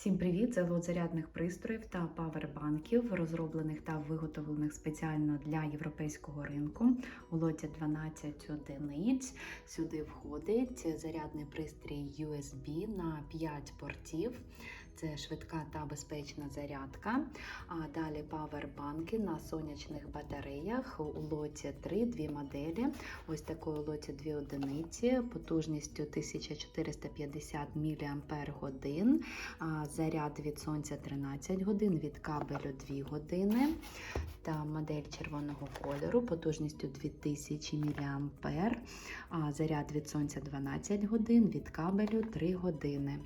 Всім привіт! Це лот зарядних пристроїв та павербанків, розроблених та виготовлених спеціально для європейського ринку. У лоті 12 одиниць. Сюди входить зарядний пристрій USB на 5 портів. Це швидка та безпечна зарядка. А далі павербанки на сонячних батареях. У лоті 3 дві моделі. Ось такої лоті 2 одиниці, потужністю 1450 мАч. Заряд від сонця 13 годин, від кабелю 2 години. Та модель червоного кольору потужністю 2000 мА. Заряд від сонця 12 годин, від кабелю 3 години.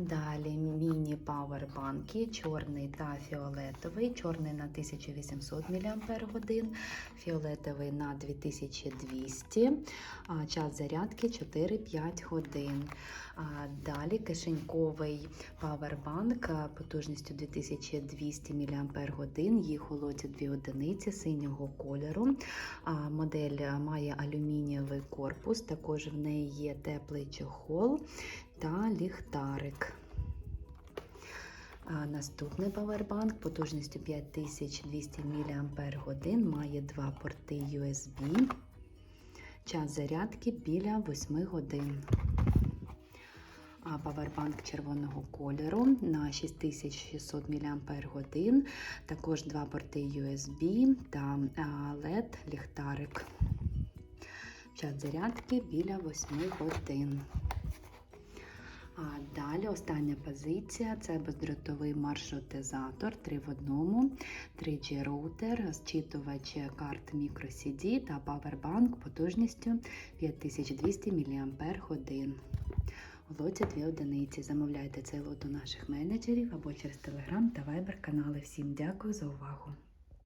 Далі міні-павербанки, чорний та фіолетовий. Чорний на 1800 мАч, фіолетовий на 2200 а Час зарядки 4-5 годин. Далі кишеньковий павербанк потужністю 2200 мАч. Їх лоті 2 одиниці синього кольору. Модель має алюмінієвий корпус, також в неї є теплий чохол та ліхтарик. А Наступний павербанк потужністю 5200 мАч має два порти USB. Час зарядки біля 8 годин. А павербанк червоного кольору на 6600 мАч, також два порти USB та LED ліхтарик. Час зарядки біля 8 годин. А далі остання позиція це бездротовий маршрутизатор 3 в одному, 3G роутер, зчитувач карт microCD та павербанк потужністю 5200 мАч. У лоті 2 одиниці. Замовляйте цей лот у наших менеджерів або через Telegram та Viber канали. Всім дякую за увагу!